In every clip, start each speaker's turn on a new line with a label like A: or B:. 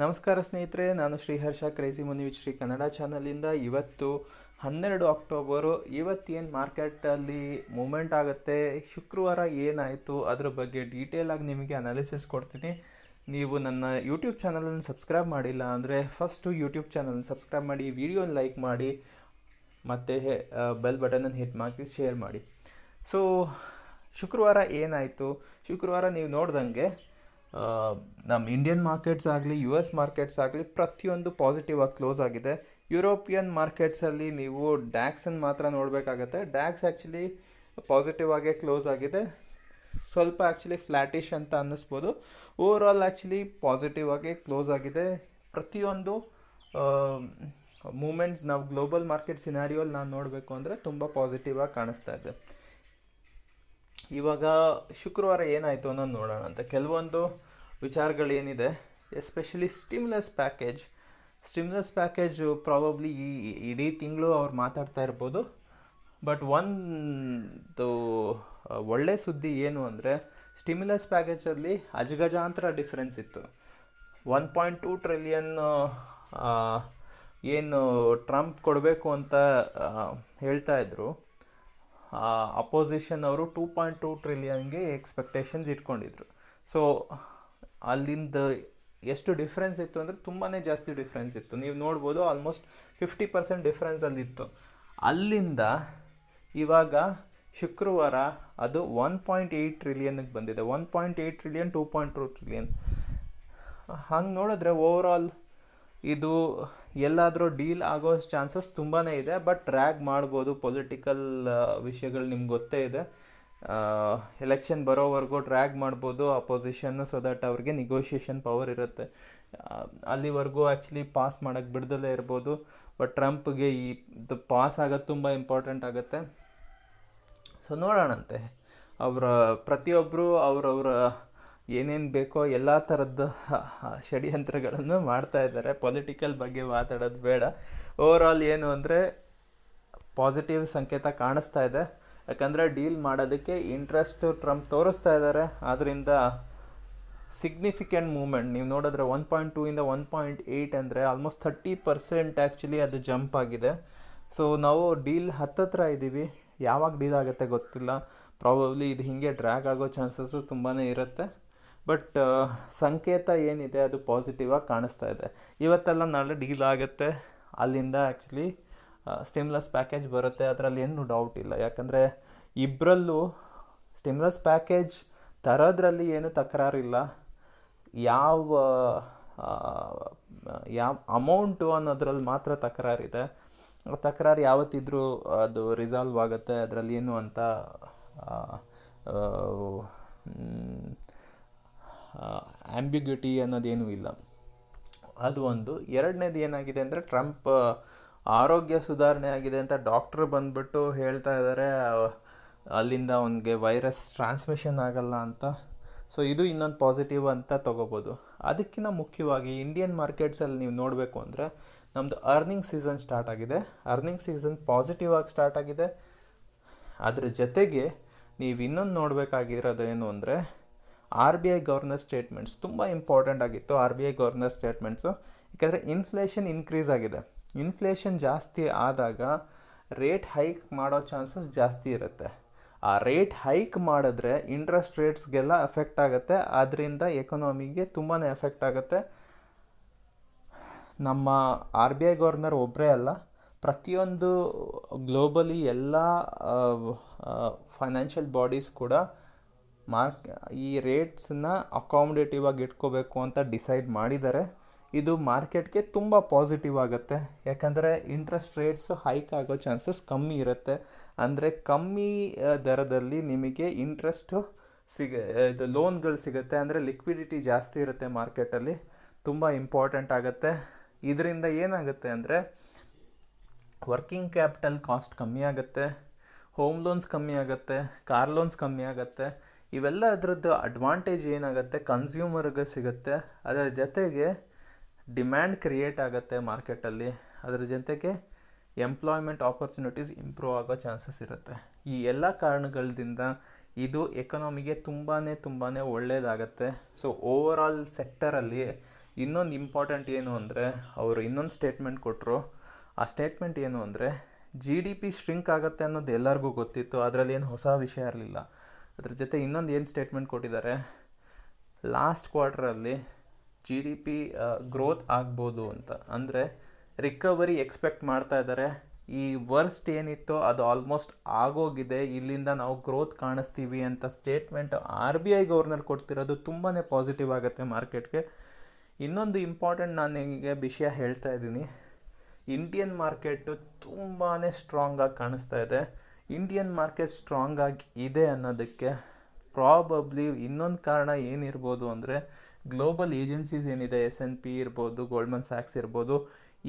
A: ನಮಸ್ಕಾರ ಸ್ನೇಹಿತರೆ, ನಾನು ಶ್ರೀಹರ್ಷ ಕ್ರೇಜಿ ಮುನಿ ವಿತ್ ಶ್ರೀ ಕನ್ನಡ ಚಾನಲಿಂದ. ಇವತ್ತು ಹನ್ನೆರಡು ಅಕ್ಟೋಬರು, ಇವತ್ತೇನು ಮಾರ್ಕೆಟಲ್ಲಿ ಮೂಮೆಂಟ್ ಆಗುತ್ತೆ, ಶುಕ್ರವಾರ ಏನಾಯಿತು, ಅದ್ರ ಬಗ್ಗೆ ಡೀಟೇಲಾಗಿ ನಿಮಗೆ ಅನಾಲಿಸಿಸ್ ಕೊಡ್ತೀನಿ. ನೀವು ನನ್ನ ಯೂಟ್ಯೂಬ್ ಚಾನಲನ್ನು ಸಬ್ಸ್ಕ್ರೈಬ್ ಮಾಡಿಲ್ಲ ಅಂದರೆ ಫಸ್ಟು ಯೂಟ್ಯೂಬ್ ಚಾನಲ್ ಸಬ್ಸ್ಕ್ರೈಬ್ ಮಾಡಿ ವಿಡಿಯೋನ ಲೈಕ್ ಮಾಡಿ, ಮತ್ತು ಬೆಲ್ ಬಟನನ್ನು ಹಿಟ್ ಮಾಡಿ ಶೇರ್ ಮಾಡಿ. ಸೊ ಶುಕ್ರವಾರ ಏನಾಯಿತು, ಶುಕ್ರವಾರ ನೀವು ನೋಡ್ದಂಗೆ ನಮ್ಮ ಇಂಡಿಯನ್ ಮಾರ್ಕೆಟ್ಸ್ ಆಗಲಿ ಯು ಎಸ್ ಮಾರ್ಕೆಟ್ಸ್ ಆಗಲಿ ಪ್ರತಿಯೊಂದು ಪಾಸಿಟಿವ್ ಆಗಿ ಕ್ಲೋಸ್ ಆಗಿದೆ. ಯುರೋಪಿಯನ್ ಮಾರ್ಕೆಟ್ಸಲ್ಲಿ ನೀವು ಡ್ಯಾಕ್ಸನ್ನು ಮಾತ್ರ ನೋಡಬೇಕಾಗತ್ತೆ. ಡ್ಯಾಕ್ಸ್ ಆ್ಯಕ್ಚುಲಿ ಪಾಸಿಟಿವ್ ಆಗೇ ಕ್ಲೋಸ್ ಆಗಿದೆ. ಸ್ವಲ್ಪ ಆ್ಯಕ್ಚುಲಿ ಫ್ಲ್ಯಾಟಿಶ್ ಅಂತ ಅನ್ನಿಸ್ಬೋದು. ಓವರಾಲ್ ಆ್ಯಕ್ಚುಲಿ ಪಾಸಿಟಿವ್ ಆಗಿ ಕ್ಲೋಸ್ ಆಗಿದೆ. ಪ್ರತಿಯೊಂದು ಮೂಮೆಂಟ್ಸ್ ನಾವು ಗ್ಲೋಬಲ್ ಮಾರ್ಕೆಟ್ ಸಿನಾರಿಯೋಲ್ಲಿ ನಾನು ನೋಡಬೇಕು ಅಂದರೆ ತುಂಬ ಪಾಸಿಟಿವ್ ಆಗಿ ಕಾಣಿಸ್ತಾ ಇದೆ. ಇವಾಗ ಶುಕ್ರವಾರ ಏನಾಯಿತು ಅನ್ನೋದು ನೋಡೋಣ ಅಂತ. ಕೆಲವೊಂದು ವಿಚಾರಗಳೇನಿದೆ especially stimulus package stimulus package probably ಈ ಇಡೀ ತಿಂಗಳು ಅವ್ರು ಮಾತಾಡ್ತಾ ಇರ್ಬೋದು. ಬಟ್ ಒಂದು ಒಳ್ಳೆ ಸುದ್ದಿ ಏನು ಅಂದರೆ ಸ್ಟಿಮ್ಯುಲಸ್ ಪ್ಯಾಕೇಜಲ್ಲಿ ಅಜಗಜಾಂತರ ಡಿಫ್ರೆನ್ಸ್ ಇತ್ತು. ಒನ್ ಪಾಯಿಂಟ್ ಟೂ ಟ್ರಿಲಿಯನ್ ಏನು ಟ್ರಂಪ್ ಕೊಡಬೇಕು ಅಂತ ಹೇಳ್ತಾ ಇದ್ರು. ಅಪೋಸಿಷನ್ ಅವರು ಟೂ ಪಾಯಿಂಟ್ ಟೂ ಟ್ರಿಲಿಯನ್ಗೆ ಎಕ್ಸ್ಪೆಕ್ಟೇಷನ್ಸ್ ಇಟ್ಕೊಂಡಿದ್ರು. ಸೊ ಅಲ್ಲಿಂದ ಎಷ್ಟು ಡಿಫ್ರೆನ್ಸ್ ಇತ್ತು ಅಂದರೆ ತುಂಬಾ ಜಾಸ್ತಿ ಡಿಫ್ರೆನ್ಸ್ ಇತ್ತು. ನೀವು ನೋಡ್ಬೋದು ಆಲ್ಮೋಸ್ಟ್ ಫಿಫ್ಟಿ ಪರ್ಸೆಂಟ್ ಡಿಫ್ರೆನ್ಸ್ ಅಲ್ಲಿತ್ತು. ಅಲ್ಲಿಂದ ಇವಾಗ ಶುಕ್ರವಾರ ಅದು ಒನ್ ಪಾಯಿಂಟ್ ಏಯ್ಟ್ ಟ್ರಿಲಿಯನ್ಗೆ ಬಂದಿದೆ. One point eight trillion two point two trillion ಹಂಗೆ ನೋಡಿದ್ರೆ ಓವರಾಲ್ ಇದು ಎಲ್ಲಾದರೂ ಡೀಲ್ ಆಗೋ ಚಾನ್ಸಸ್ ತುಂಬಾ ಇದೆ, ಬಟ್ ಟ್ರ್ಯಾಗ್ ಮಾಡ್ಬೋದು. ಪೊಲಿಟಿಕಲ್ ವಿಷಯಗಳು ನಿಮ್ಗೆ ಗೊತ್ತೇ ಇದೆ. ಎಲೆಕ್ಷನ್ ಬರೋವರೆಗೂ ಡ್ರ್ಯಾಗ್ ಮಾಡ್ಬೋದು ಅಪೋಸಿಷನ್ನು ಸೊ ದಟ್ ಅವ್ರಿಗೆ ನಿಗೋಷಿಯೇಷನ್ ಪವರ್ ಇರುತ್ತೆ. ಅಲ್ಲಿವರೆಗೂ ಆ್ಯಕ್ಚುಲಿ ಪಾಸ್ ಮಾಡೋಕ್ಕೆ ಬಿಡ್ದಲೇ ಇರ್ಬೋದು. ಬಟ್ ಟ್ರಂಪ್ಗೆ ಈ ಪಾಸ್ ಆಗೋದು ತುಂಬ ಇಂಪಾರ್ಟೆಂಟ್ ಆಗುತ್ತೆ. ಸೊ ನೋಡೋಣಂತೆ. ಅವರ ಪ್ರತಿಯೊಬ್ಬರು ಅವರವರ ಏನೇನು ಬೇಕೋ ಎಲ್ಲ ಥರದ್ದು ಷಡ್ಯಂತ್ರಗಳನ್ನು ಮಾಡ್ತಾ ಇದ್ದಾರೆ. ಪೊಲಿಟಿಕಲ್ ಬಗ್ಗೆ ಮಾತಾಡೋದು ಬೇಡ. ಓವರಾಲ್ ಏನು ಅಂದರೆ ಪಾಸಿಟಿವ್ ಸಂಕೇತ ಕಾಣಿಸ್ತಾ ಇದೆ. ಯಾಕಂದರೆ ಡೀಲ್ ಮಾಡೋದಕ್ಕೆ ಇಂಟ್ರೆಸ್ಟ್ ಟ್ರಂಪ್ ತೋರಿಸ್ತಾ ಇದ್ದಾರೆ. ಆದ್ದರಿಂದ ಸಿಗ್ನಿಫಿಕೆಂಟ್ ಮೂಮೆಂಟ್ ನೀವು ನೋಡಿದ್ರೆ ಒನ್ ಪಾಯಿಂಟ್ ಟೂ ಇಂದ ಒನ್ ಪಾಯಿಂಟ್ ಏಯ್ಟ್ ಅಂದರೆ ಆಲ್ಮೋಸ್ಟ್ ಥರ್ಟಿ ಪರ್ಸೆಂಟ್ ಆ್ಯಕ್ಚುಲಿ ಅದು ಜಂಪ್ ಆಗಿದೆ. ಸೊ ನಾವು ಡೀಲ್ ಹತ್ತತ್ರ ಇದ್ದೀವಿ ಯಾವಾಗ ಡೀಲ್ ಆಗುತ್ತೆ ಗೊತ್ತಿಲ್ಲ. ಪ್ರಾಬಬ್ಲಿ ಇದು ಹೀಗೆ ಡ್ರ್ಯಾಗ್ ಆಗೋ ಚಾನ್ಸಸ್ಸು ತುಂಬಾ ಇರುತ್ತೆ. ಬಟ್ ಸಂಕೇತ ಏನಿದೆ ಅದು ಪಾಸಿಟಿವ್ ಆಗಿ ಕಾಣಿಸ್ತಾ ಇದೆ. ಇವತ್ತೆಲ್ಲ ನಾಳೆ ಡೀಲ್ ಆಗುತ್ತೆ. ಅಲ್ಲಿಂದ ಆ್ಯಕ್ಚುಲಿ ಸ್ಟಿಮ್ಲಸ್ ಪ್ಯಾಕೇಜ್ ಬರುತ್ತೆ. ಅದರಲ್ಲಿ ಏನು ಡೌಟ್ ಇಲ್ಲ. ಯಾಕಂದರೆ ಇಬ್ಬರಲ್ಲೂ ಸ್ಟಿಮ್ಲಸ್ ಪ್ಯಾಕೇಜ್ ತರೋದ್ರಲ್ಲಿ ಏನು ತಕರಾರಿಲ್ಲ ಯಾವ ಆ, ಯಾವ ಅಮೌಂಟು ಅನ್ನೋದ್ರಲ್ಲಿ ಮಾತ್ರ ತಕರಾರಿದೆ ತಕರಾರು ಯಾವತ್ತಿದ್ರೂ ಅದು ರಿಸಾಲ್ವ್ ಆಗುತ್ತೆ. ಅದರಲ್ಲಿ ಏನು ಅಂತ ಆ್ಯಂಬಿಗ್ಯುಟಿ ಅನ್ನೋದೇನೂ ಇಲ್ಲ. ಅದು ಒಂದು. ಎರಡನೇದು ಏನಾಗಿದೆ ಅಂದರೆ ಟ್ರಂಪ್ ಆರೋಗ್ಯ ಸುಧಾರಣೆ ಆಗಿದೆ ಅಂತ ಡಾಕ್ಟ್ರ್ ಬಂದ್ಬಿಟ್ಟು ಹೇಳ್ತಾ ಇದ್ದಾರೆ ಅಲ್ಲಿಂದ ಅವನಿಗೆ ವೈರಸ್ ಟ್ರಾನ್ಸ್ಮಿಷನ್ ಆಗಲ್ಲ ಅಂತ. ಸೊ ಇದು ಇನ್ನೊಂದು ಪಾಸಿಟಿವ್ ಅಂತ ತೊಗೋಬೋದು. ಅದಕ್ಕಿಂತ ಮುಖ್ಯವಾಗಿ ಇಂಡಿಯನ್ ಮಾರ್ಕೆಟ್ಸಲ್ಲಿ ನೀವು ನೋಡಬೇಕು ಅಂದರೆ ನಮ್ಮದು ಅರ್ನಿಂಗ್ ಸೀಸನ್ ಸ್ಟಾರ್ಟ್ ಆಗಿದೆ. ಅರ್ನಿಂಗ್ ಸೀಸನ್ ಪಾಸಿಟಿವ್ ಆಗಿ ಸ್ಟಾರ್ಟ್ ಆಗಿದೆ. ಅದ್ರ ಜೊತೆಗೆ ನೀವು ಇನ್ನೊಂದು ನೋಡಬೇಕಾಗಿರೋದು ಏನು ಅಂದರೆ R B I governor statements ತುಂಬ ಇಂಪಾರ್ಟೆಂಟ್ ಆಗಿತ್ತು R B I governor statements ಯಾಕಂದರೆ ಇನ್ಫ್ಲೇಷನ್ ಇನ್ಕ್ರೀಸ್ ಆಗಿದೆ. ಇನ್ಫ್ಲೇಷನ್ ಜಾಸ್ತಿ ಆದಾಗ ರೇಟ್ ಹೈಕ್ ಮಾಡೋ ಚಾನ್ಸಸ್ ಜಾಸ್ತಿ ಇರುತ್ತೆ. ಆ ರೇಟ್ ಹೈಕ್ ಮಾಡಿದ್ರೆ ಇಂಟ್ರೆಸ್ಟ್ ರೇಟ್ಸ್ಗೆಲ್ಲ ಎಫೆಕ್ಟ್ ಆಗುತ್ತೆ. ಅದರಿಂದ ಎಕನಾಮಿಗೆ ತುಂಬಾ ಎಫೆಕ್ಟ್ ಆಗುತ್ತೆ. ನಮ್ಮ ಆರ್ ಬಿ ಐ ಗವರ್ನರ್ ಒಬ್ಬರೇ ಅಲ್ಲ, ಪ್ರತಿಯೊಂದು ಗ್ಲೋಬಲಿ ಎಲ್ಲ ಫೈನಾನ್ಷಿಯಲ್ ಬಾಡೀಸ್ ಕೂಡ ಮಾರ್ಕ್ ಈ ರೇಟ್ಸನ್ನ ಅಕಾಮಿಡೇಟಿವ್ ಆಗಿ ಇಟ್ಕೋಬೇಕು ಅಂತ ಡಿಸೈಡ್ ಮಾಡಿದ್ದಾರೆ ಇದು ಮಾರ್ಕೆಟ್ಗೆ ತುಂಬ ಪಾಸಿಟಿವ್ ಆಗುತ್ತೆ. ಯಾಕಂದರೆ ಇಂಟ್ರೆಸ್ಟ್ ರೇಟ್ಸು ಹೈಕ್ ಆಗೋ ಚಾನ್ಸಸ್ ಕಮ್ಮಿ ಇರುತ್ತೆ. ಅಂದರೆ ಕಮ್ಮಿ ದರದಲ್ಲಿ ನಿಮಗೆ ಇಂಟ್ರೆಸ್ಟು ಸಿಗ ಇದು ಲೋನ್ಗಳು ಸಿಗುತ್ತೆ. ಅಂದರೆ ಲಿಕ್ವಿಡಿಟಿ ಜಾಸ್ತಿ ಇರುತ್ತೆ ಮಾರ್ಕೆಟಲ್ಲಿ. ತುಂಬ ಇಂಪಾರ್ಟೆಂಟ್ ಆಗುತ್ತೆ. ಇದರಿಂದ ಏನಾಗುತ್ತೆ ಅಂದರೆ ವರ್ಕಿಂಗ್ ಕ್ಯಾಪಿಟಲ್ ಕಾಸ್ಟ್ ಕಮ್ಮಿ ಆಗುತ್ತೆ. ಹೋಮ್ ಲೋನ್ಸ್ ಕಮ್ಮಿ ಆಗುತ್ತೆ. ಕಾರ್ ಲೋನ್ಸ್ ಕಮ್ಮಿ ಆಗುತ್ತೆ. ಇವೆಲ್ಲ ಅದರದ್ದು ಅಡ್ವಾಂಟೇಜ್ ಏನಾಗುತ್ತೆ? ಕನ್ಸ್ಯೂಮರ್ಗೆ ಸಿಗುತ್ತೆ. ಅದರ ಜೊತೆಗೆ ಡಿಮ್ಯಾಂಡ್ ಕ್ರಿಯೇಟ್ ಆಗುತ್ತೆ ಮಾರ್ಕೆಟಲ್ಲಿ ಅದರ ಜೊತೆಗೆ ಎಂಪ್ಲಾಯ್ಮೆಂಟ್ ಆಪರ್ಚುನಿಟೀಸ್ ಇಂಪ್ರೂವ್ ಆಗೋ ಚಾನ್ಸಸ್ ಇರುತ್ತೆ. ಈ ಎಲ್ಲ ಕಾರಣಗಳಿಂದ ಇದು ಎಕನಾಮಿಗೆ ತುಂಬಾ ತುಂಬಾ ಒಳ್ಳೆಯದಾಗತ್ತೆ ಸೊ ಓವರಾಲ್ ಸೆಕ್ಟರಲ್ಲಿ ಇನ್ನೊಂದು ಇಂಪಾರ್ಟೆಂಟ್ ಏನು ಅಂದರೆ, ಅವರು ಇನ್ನೊಂದು ಸ್ಟೇಟ್ಮೆಂಟ್ ಕೊಟ್ಟರು ಆ ಸ್ಟೇಟ್ಮೆಂಟ್ ಏನು ಅಂದರೆ ಜಿ ಡಿ ಪಿ ಶ್ರಿಂಕ್ ಆಗುತ್ತೆ ಅನ್ನೋದು ಎಲ್ಲರಿಗೂ ಗೊತ್ತಿತ್ತು. ಅದರಲ್ಲಿ ಏನು ಹೊಸ ವಿಷಯ ಇರಲಿಲ್ಲ. ಅದ್ರ ಜೊತೆ ಇನ್ನೊಂದು ಏನು ಸ್ಟೇಟ್ಮೆಂಟ್ ಕೊಟ್ಟಿದ್ದಾರೆ? ಲಾಸ್ಟ್ ಕ್ವಾರ್ಟ್ರಲ್ಲಿ ಜಿ ಡಿ ಪಿ ಗ್ರೋತ್ ಆಗ್ಬೋದು ಅಂತ. ಅಂದರೆ ರಿಕವರಿ ಎಕ್ಸ್ಪೆಕ್ಟ್ ಮಾಡ್ತಾ ಇದ್ದಾರೆ. ಈ ವರ್ಸ್ಟ್ ಏನಿತ್ತೋ ಅದು ಆಲ್ಮೋಸ್ಟ್ ಆಗೋಗಿದೆ. ಇಲ್ಲಿಂದ ನಾವು ಗ್ರೋತ್ ಕಾಣಿಸ್ತೀವಿ ಅಂತ statement R B I governor ಕೊಡ್ತಿರೋದು ತುಂಬಾ ಪಾಸಿಟಿವ್ ಆಗುತ್ತೆ ಮಾರ್ಕೆಟ್ಗೆ ಇನ್ನೊಂದು ಇಂಪಾರ್ಟೆಂಟ್ ನಾನು ನಿಮಗೆ ವಿಷಯ ಹೇಳ್ತಾ ಇದ್ದೀನಿ. ಇಂಡಿಯನ್ ಮಾರ್ಕೆಟು ತುಂಬಾ ಸ್ಟ್ರಾಂಗಾಗಿ ಕಾಣಿಸ್ತಾ ಇದೆ. ಇಂಡಿಯನ್ ಮಾರ್ಕೆಟ್ ಸ್ಟ್ರಾಂಗ್ ಆಗಿ ಇದೆ ಅನ್ನೋದಕ್ಕೆ ಪ್ರಾಬಬ್ಲಿ ಇನ್ನೊಂದು ಕಾರಣ ಏನಿರ್ಬೋದು ಅಂದರೆ ಗ್ಲೋಬಲ್ ಏಜೆನ್ಸೀಸ್ ಏನಿದೆ ಎಸ್ ಎನ್ ಪಿ ಇರ್ಬೋದು ಗೋಲ್ಡ್ಮನ್ ಸ್ಯಾಕ್ಸ್ ಇರ್ಬೋದು,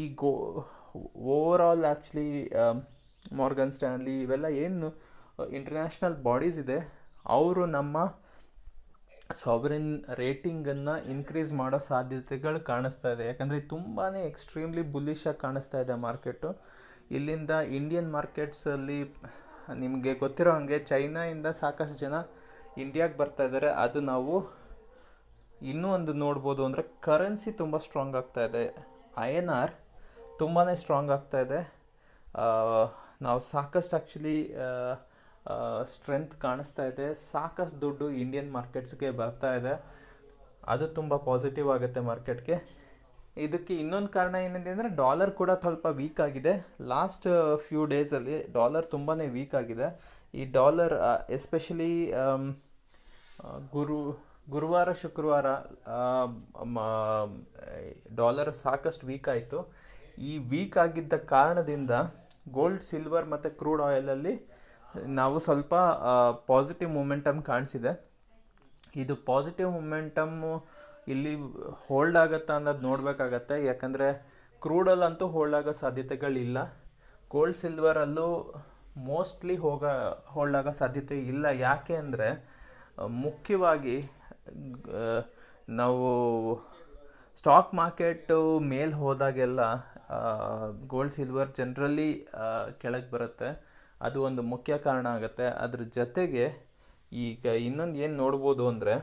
A: ಈ go over all actually Morgan Stanley ಇವೆಲ್ಲ ಏನು ಇಂಟರ್ನ್ಯಾಷನಲ್ ಬಾಡೀಸ್ ಇದೆ. ಅವರು ನಮ್ಮ ಸಾವರಿನ್ ರೇಟಿಂಗನ್ನು ಇನ್ಕ್ರೀಸ್ ಮಾಡೋ ಸಾಧ್ಯತೆಗಳು ಕಾಣಿಸ್ತಾ ಇದೆ. ಯಾಕಂದರೆ ತುಂಬಾ ಎಕ್ಸ್ಟ್ರೀಮ್ಲಿ ಬುಲ್ಲಿಶಾಗಿ ಕಾಣಿಸ್ತಾ ಇದೆ ಮಾರ್ಕೆಟು ಇಲ್ಲಿಂದ ಇಂಡಿಯನ್ ಮಾರ್ಕೆಟ್ಸಲ್ಲಿ ನಿಮಗೆ ಗೊತ್ತಿರೋ ಹಾಗೆ ಚೈನಾಯಿಂದ ಸಾಕಷ್ಟು ಜನ ಇಂಡಿಯಾಗೆ ಬರ್ತಾ ಇದ್ದಾರೆ ಅದು ನಾವು ಇನ್ನೂ ಒಂದು ನೋಡ್ಬೋದು ಅಂದರೆ ಕರೆನ್ಸಿ ತುಂಬ ಸ್ಟ್ರಾಂಗ್ ಆಗ್ತಾ ಇದೆ. ಐ ಎನ್ ಆರ್ ತುಂಬಾ ಸ್ಟ್ರಾಂಗ್ ಆಗ್ತಾ ಇದೆ. ನಾವು ಸಾಕಷ್ಟು ಆ್ಯಕ್ಚುಲಿ ಸ್ಟ್ರೆಂತ್ ಕಾಣಿಸ್ತಾ ಇದೆ. ಸಾಕಷ್ಟು ದುಡ್ಡು ಇಂಡಿಯನ್ ಮಾರ್ಕೆಟ್ಸ್ಗೆ ಬರ್ತಾ ಇದೆ. ಅದು ತುಂಬ ಪಾಸಿಟಿವ್ ಆಗುತ್ತೆ ಮಾರ್ಕೆಟ್ಗೆ ಇದಕ್ಕೆ ಇನ್ನೊಂದು ಕಾರಣ ಏನಿದೆ ಅಂದರೆ ಡಾಲರ್ ಕೂಡ ಸ್ವಲ್ಪ ವೀಕ್ ಆಗಿದೆ. ಲಾಸ್ಟ್ ಫ್ಯೂ ಡೇಸಲ್ಲಿ ಡಾಲರ್ ತುಂಬಾ ವೀಕ್ ಆಗಿದೆ. ಈ ಡಾಲರ್ ಎಸ್ಪೆಷಲಿ ಗುರು, ಗುರುವಾರ, ಶುಕ್ರವಾರ ಡಾಲರ್ ಸಾಕಷ್ಟು ವೀಕ್ ಆಯಿತು. ಈ ವೀಕ್ ಆಗಿದ್ದ ಕಾರಣದಿಂದ ಗೋಲ್ಡ್ ಸಿಲ್ವರ್ ಮತ್ತು ಕ್ರೂಡ್ ಆಯಿಲಲ್ಲಿ ನಾವು ಸ್ವಲ್ಪ ಪಾಸಿಟಿವ್ ಮೂಮೆಂಟಮ್ ಕಾಣಿಸಿದೆ. ಇದು ಪಾಸಿಟಿವ್ ಮೊಮೆಂಟಮ್ಮು ಇಲ್ಲಿ ಹೋಲ್ಡ್ ಆಗುತ್ತಾ ಅನ್ನೋದು ನೋಡಬೇಕಾಗತ್ತೆ. ಯಾಕಂದರೆ ಕ್ರೂಡಲ್ಲಂತೂ ಹೋಲ್ಡ್ ಆಗೋ ಸಾಧ್ಯತೆಗಳಿಲ್ಲ. ಗೋಲ್ಡ್ ಸಿಲ್ವರಲ್ಲೂ ಮೋಸ್ಟ್ಲಿ ಹೋಗ ಹೋಲ್ಡ್ ಆಗೋ ಸಾಧ್ಯತೆ ಇಲ್ಲ. ಯಾಕೆ ಅಂದರೆ ಮುಖ್ಯವಾಗಿ ನಾವು ಸ್ಟಾಕ್ ಮಾರ್ಕೆಟು ಮೇಲೆ ಹೋದಾಗೆಲ್ಲ ಗೋಲ್ಡ್ ಸಿಲ್ವರ್ ಜನರಲಿ ಕೆಳಗೆ ಬರುತ್ತೆ. ಅದು ಒಂದು ಮುಖ್ಯ ಕಾರಣ ಆಗುತ್ತೆ. ಅದ್ರ ಜೊತೆಗೆ ಈಗ ಇನ್ನೊಂದು ಏನು ನೋಡ್ಬೋದು ಅಂದರೆ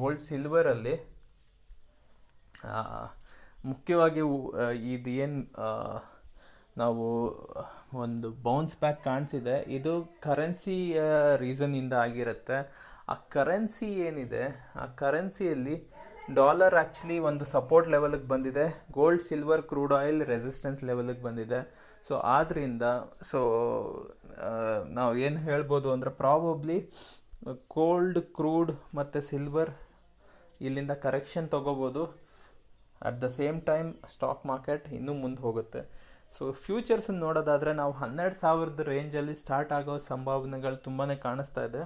A: ಗೋಲ್ಡ್ ಸಿಲ್ವರಲ್ಲಿ ಮುಖ್ಯವಾಗಿ ಇದು ಏನು ನಾವು ಒಂದು ಬೌನ್ಸ್ ಬ್ಯಾಕ್ ಕಾಣಿಸಿದೆ. ಇದು ಕರೆನ್ಸಿ ರೀಸನಿಂದ ಆಗಿರುತ್ತೆ. ಆ ಕರೆನ್ಸಿ ಏನಿದೆ, ಆ ಕರೆನ್ಸಿಯಲ್ಲಿ ಡಾಲರ್ ಆ್ಯಕ್ಚುಲಿ ಒಂದು ಸಪೋರ್ಟ್ ಲೆವೆಲಿಗೆ ಬಂದಿದೆ. Gold silver crude oil resistance ಲೆವೆಲಿಗೆ ಬಂದಿದೆ. ಸೊ ಆದ್ದರಿಂದ ಸೊ ನಾವು ಏನು ಹೇಳ್ಬೋದು ಅಂದರೆ ಪ್ರಾಬಬ್ಲಿ ಗೋಲ್ಡ್ ಕ್ರೂಡ್ ಮತ್ತು ಸಿಲ್ವರ್ ಇಲ್ಲಿಂದ ಕರೆಕ್ಷನ್ ತೊಗೋಬೋದು. At the same time stock market ಇನ್ನೂ ಮುಂದೆ ಹೋಗುತ್ತೆ. ಸೊ ಫ್ಯೂಚರ್ಸನ್ನು ನೋಡೋದಾದರೆ ನಾವು ಹನ್ನೆರಡು ಸಾವಿರದ ರೇಂಜಲ್ಲಿ ಸ್ಟಾರ್ಟ್ ಆಗೋ ಸಂಭಾವನೆಗಳು ತುಂಬಾ ಕಾಣಿಸ್ತಾ ಇದೆ.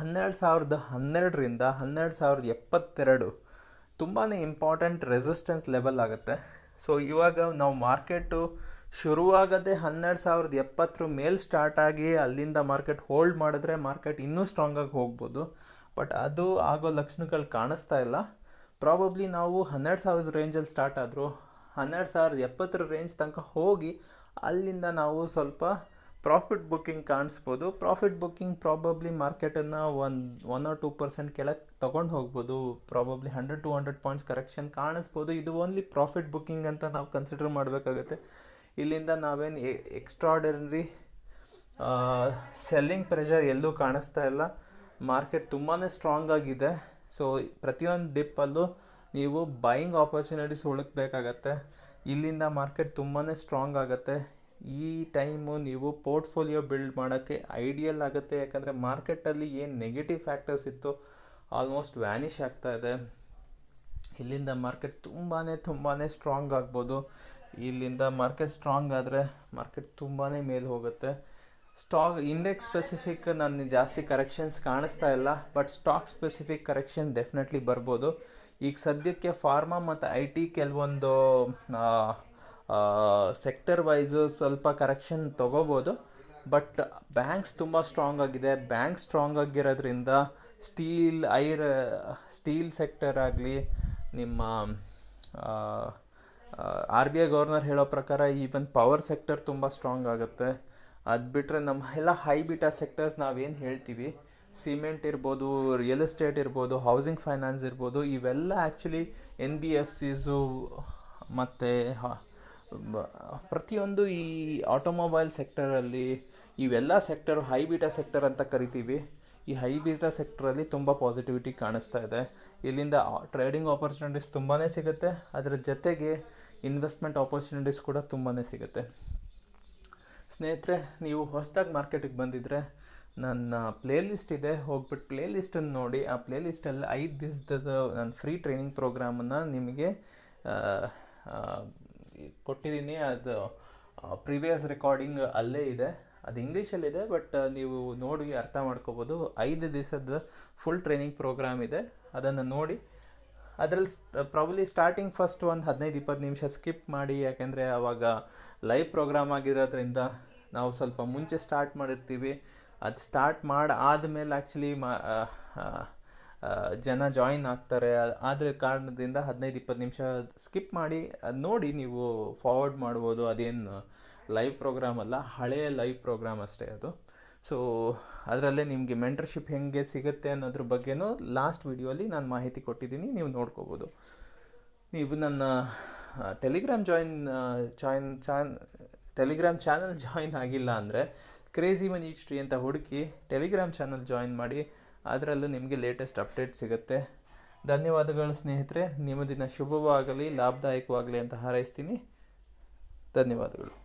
A: ಹನ್ನೆರಡು ಸಾವಿರದ ಹನ್ನೆರಡರಿಂದ ಹನ್ನೆರಡು ಸಾವಿರದ ಎಪ್ಪತ್ತೆರಡು ತುಂಬಾ ಇಂಪಾರ್ಟೆಂಟ್ ರೆಸಿಸ್ಟೆನ್ಸ್ ಲೆವೆಲ್ ಆಗುತ್ತೆ. ಸೊ ಇವಾಗ ನಾವು ಮಾರ್ಕೆಟು ಶುರುವಾಗದೆ ಹನ್ನೆರಡು ಸಾವಿರದ ಎಪ್ಪತ್ತರ ಮೇಲೆ ಸ್ಟಾರ್ಟ್ ಆಗಿ ಅಲ್ಲಿಂದ ಮಾರ್ಕೆಟ್ ಹೋಲ್ಡ್ ಮಾಡಿದ್ರೆ ಮಾರ್ಕೆಟ್ ಇನ್ನೂ ಸ್ಟ್ರಾಂಗಾಗಿ ಹೋಗ್ಬೋದು. ಬಟ್ ಅದು ಆಗೋ ಲಕ್ಷಣಗಳು ಕಾಣಿಸ್ತಾ ಇಲ್ಲ. ಪ್ರಾಬಬ್ಲಿ ನಾವು ಹನ್ನೆರಡು ಸಾವಿರದ ರೇಂಜಲ್ಲಿ ಸ್ಟಾರ್ಟ್ ಆದರೂ, ಹನ್ನೆರಡು ಸಾವಿರದ ಎಪ್ಪತ್ತರ ರೇಂಜ್ ತನಕ ಹೋಗಿ ಅಲ್ಲಿಂದ ನಾವು ಸ್ವಲ್ಪ ಪ್ರಾಫಿಟ್ ಬುಕ್ಕಿಂಗ್ ಕಾಣಿಸ್ಬೋದು. ಪ್ರಾಫಿಟ್ ಬುಕ್ಕಿಂಗ್ ಪ್ರಾಬಬ್ಲಿ ಮಾರ್ಕೆಟನ್ನು ಒಂದು ಒನ್ ಆರ್ ಟೂ ಪರ್ಸೆಂಟ್ ಕೆಳಗೆ ತೊಗೊಂಡು ಹೋಗ್ಬೋದು. Probably hundred to hundred points correction ಕಾಣಿಸ್ಬೋದು. ಇದು ಓನ್ಲಿ ಪ್ರಾಫಿಟ್ ಬುಕ್ಕಿಂಗ್ ಅಂತ ನಾವು ಕನ್ಸಿಡರ್ ಮಾಡಬೇಕಾಗುತ್ತೆ. ಇಲ್ಲಿಂದ ನಾವೇನು ಎಕ್ಸ್ಟ್ರಾಡನರಿ ಸೆಲ್ಲಿಂಗ್ ಪ್ರೆಷರ್ ಎಲ್ಲೂ ಕಾಣಿಸ್ತಾ ಇಲ್ಲ. ಮಾರ್ಕೆಟ್ ತುಂಬಾ ಸ್ಟ್ರಾಂಗ್ ಆಗಿದೆ. ಸೊ ಪ್ರತಿಯೊಂದು ಡಿಪ್ಪಲ್ಲೂ ನೀವು ಬೈಯಿಂಗ್ ಆಪರ್ಚುನಿಟೀಸ್ ಹುಡುಕ್ಬೇಕಾಗತ್ತೆ. ಇಲ್ಲಿಂದ ಮಾರ್ಕೆಟ್ ತುಂಬಾ ಸ್ಟ್ರಾಂಗ್ ಆಗುತ್ತೆ. ಈ ಟೈಮು ನೀವು ಪೋರ್ಟ್ಫೋಲಿಯೋ ಬಿಲ್ಡ್ ಮಾಡೋಕ್ಕೆ ಐಡಿಯಲ್ ಆಗುತ್ತೆ. ಯಾಕಂದರೆ ಮಾರ್ಕೆಟಲ್ಲಿ ಏನು ನೆಗೆಟಿವ್ ಫ್ಯಾಕ್ಟರ್ಸ್ ಇತ್ತು ಆಲ್ಮೋಸ್ಟ್ ವ್ಯಾನಿಷ್ ಆಗ್ತಾ ಇದೆ. ಇಲ್ಲಿಂದ ಮಾರ್ಕೆಟ್ ತುಂಬಾ ತುಂಬಾ ಸ್ಟ್ರಾಂಗ್ ಆಗ್ಬೋದು. ಇಲ್ಲಿಂದ ಮಾರ್ಕೆಟ್ ಸ್ಟ್ರಾಂಗ್ ಆದರೆ ಮಾರ್ಕೆಟ್ ತುಂಬಾ ಮೇಲೆ ಹೋಗುತ್ತೆ. ಸ್ಟಾಕ್ ಇಂಡೆಕ್ಸ್ ಸ್ಪೆಸಿಫಿಕ್ ನಾನು ಜಾಸ್ತಿ ಕರೆಕ್ಷನ್ಸ್ ಕಾಣಿಸ್ತಾ ಇಲ್ಲ but stock specific correction definitely ಬರ್ಬೋದು. ಈಗ ಸದ್ಯಕ್ಕೆ ಫಾರ್ಮಾ ಮತ್ತು ಐ ಟಿ ಕೆಲವೊಂದು ಸೆಕ್ಟರ್ ವೈಸು ಸ್ವಲ್ಪ ಕರೆಕ್ಷನ್ ತೊಗೋಬೋದು. ಬಟ್ ಬ್ಯಾಂಕ್ಸ್ ತುಂಬ ಸ್ಟ್ರಾಂಗ್ ಆಗಿದೆ. ಬ್ಯಾಂಕ್ ಸ್ಟ್ರಾಂಗ್ ಆಗಿರೋದ್ರಿಂದ ಸ್ಟೀಲ್ ಐರ್ ಸ್ಟೀಲ್ ಸೆಕ್ಟರ್ ಆಗಲಿ, ನಿಮ್ಮ ಆರ್ ಬಿ ಐ ಗವರ್ನರ್ ಹೇಳೋ ಪ್ರಕಾರ ಈವನ್ ಪವರ್ ಸೆಕ್ಟರ್ ತುಂಬ ಸ್ಟ್ರಾಂಗ್ ಆಗುತ್ತೆ. ಅದು ಬಿಟ್ಟರೆ ನಮ್ಮ ಎಲ್ಲ ಹೈ ಬಿಟಾ ಸೆಕ್ಟರ್ಸ್ ನಾವೇನು ಹೇಳ್ತೀವಿ? ಸಿಮೆಂಟ್ ಇರ್ಬೋದು ರಿಯಲ್ ಎಸ್ಟೇಟ್ ಇರ್ಬೋದು ಹೌಸಿಂಗ್ ಫೈನಾನ್ಸ್ ಇರ್ಬೋದು, ಇವೆಲ್ಲ actually N B F Cs ಮತ್ತು ಪ್ರತಿಯೊಂದು ಈ ಆಟೋಮೊಬೈಲ್ ಸೆಕ್ಟರಲ್ಲಿ ಇವೆಲ್ಲ ಸೆಕ್ಟರ್ ಹೈ ಬಿಟಾ ಸೆಕ್ಟರ್ ಅಂತ ಕರಿತೀವಿ. ಈ ಹೈ ಬಿಟಾ ಸೆಕ್ಟರಲ್ಲಿ ತುಂಬ ಪಾಸಿಟಿವಿಟಿ ಕಾಣಿಸ್ತಾ ಇದೆ. ಇಲ್ಲಿಂದ ಟ್ರೇಡಿಂಗ್ ಆಪರ್ಚುನಿಟೀಸ್ ತುಂಬಾ ಸಿಗುತ್ತೆ. ಅದರ ಜೊತೆಗೆ ಇನ್ವೆಸ್ಟ್ಮೆಂಟ್ ಆಪರ್ಚುನಿಟೀಸ್ ಕೂಡ ತುಂಬಾ ಸಿಗುತ್ತೆ. ಸ್ನೇಹಿತರೆ, ನೀವು ಹೊಸದಾಗಿ ಮಾರ್ಕೆಟಿಗೆ ಬಂದಿದ್ದರೆ ನನ್ನ ಪ್ಲೇಲಿಸ್ಟ್ ಇದೆ. ಹೋಗ್ಬಿಟ್ಟು ಪ್ಲೇ ಲಿಸ್ಟನ್ನು ನೋಡಿ. ಆ ಪ್ಲೇಲಿಸ್ಟಲ್ಲಿ ಐದು ದಿವಸದ ನನ್ನ ಫ್ರೀ ಟ್ರೈನಿಂಗ್ ಪ್ರೋಗ್ರಾಮನ್ನು ನಿಮಗೆ ಕೊಟ್ಟಿದ್ದೀನಿ ಅದು ಪ್ರಿವಿಯಸ್ ರೆಕಾರ್ಡಿಂಗ್ ಅಲ್ಲೇ ಇದೆ. ಅದು ಇಂಗ್ಲೀಷಲ್ಲಿದೆ ಬಟ್ ನೀವು ನೋಡಿ ಅರ್ಥ ಮಾಡ್ಕೋಬೋದು. ಐದು ದಿವಸದ ಫುಲ್ ಟ್ರೈನಿಂಗ್ ಪ್ರೋಗ್ರಾಮ್ ಇದೆ. ಅದನ್ನು ನೋಡಿ. ಅದರಲ್ಲಿ ಪ್ರಾಬಲಿ ಸ್ಟಾರ್ಟಿಂಗ್ ಫಸ್ಟ್ ಒಂದು ಹದಿನೈದು ಇಪ್ಪತ್ತು ನಿಮಿಷ ಸ್ಕಿಪ್ ಮಾಡಿ. ಯಾಕೆಂದರೆ ಆವಾಗ ಲೈವ್ ಪ್ರೋಗ್ರಾಮ್ ಆಗಿರೋದ್ರಿಂದ ನಾವು ಸ್ವಲ್ಪ ಮುಂಚೆ ಸ್ಟಾರ್ಟ್ ಮಾಡಿರ್ತೀವಿ. ಅದು ಸ್ಟಾರ್ಟ್ ಮಾಡಿ ಆದಮೇಲೆ ಆ್ಯಕ್ಚುಲಿ ಮಾ ಜನ ಜಾಯಿನ್ ಆಗ್ತಾರೆ. ಆದ್ರ ಕಾರಣದಿಂದ ಹದಿನೈದು, ಇಪ್ಪತ್ತು ನಿಮಿಷ ಸ್ಕಿಪ್ ಮಾಡಿ, ಅದು ನೋಡಿ ನೀವು ಫಾರ್ವರ್ಡ್ ಮಾಡ್ಬೋದು. ಅದೇನು ಲೈವ್ ಪ್ರೋಗ್ರಾಮ್ ಅಲ್ಲ ಹಳೆಯ ಲೈವ್ ಪ್ರೋಗ್ರಾಮ್ ಅಷ್ಟೇ ಅದು. ಸೊ ಅದರಲ್ಲೇ ನಿಮಗೆ ಮೆಂಟರ್ಶಿಪ್ ಹೆಂಗೆ ಸಿಗುತ್ತೆ ಅನ್ನೋದ್ರ ಬಗ್ಗೆನೂ ಲಾಸ್ಟ್ ವಿಡಿಯೋಲಿ ನಾನು ಮಾಹಿತಿ ಕೊಟ್ಟಿದ್ದೀನಿ. ನೀವು ನೋಡ್ಕೋಬೋದು. ನೀವು ನನ್ನ ಟೆಲಿಗ್ರಾಮ್ ಜಾಯಿನ್ ಜಾಯಿನ್ ಚಾನ್ ಟೆಲಿಗ್ರಾಮ್ ಚಾನಲ್ ಜಾಯಿನ್ ಆಗಿಲ್ಲ ಅಂದರೆ ಕ್ರೇಜಿ ಮನಿ ಹಿಸ್ಟ್ರಿ ಅಂತ ಹುಡುಕಿ ಟೆಲಿಗ್ರಾಮ್ ಚಾನಲ್ ಜಾಯಿನ್ ಮಾಡಿ ಅದರಲ್ಲೂ ನಿಮಗೆ ಲೇಟೆಸ್ಟ್ ಅಪ್ಡೇಟ್ ಸಿಗುತ್ತೆ. ಧನ್ಯವಾದಗಳು ಸ್ನೇಹಿತರೆ. ನಿಮ್ಮ ದಿನ ಶುಭವಾಗಲಿ, ಲಾಭದಾಯಕವಾಗಲಿ ಅಂತ ಹಾರೈಸ್ತೀನಿ. ಧನ್ಯವಾದಗಳು.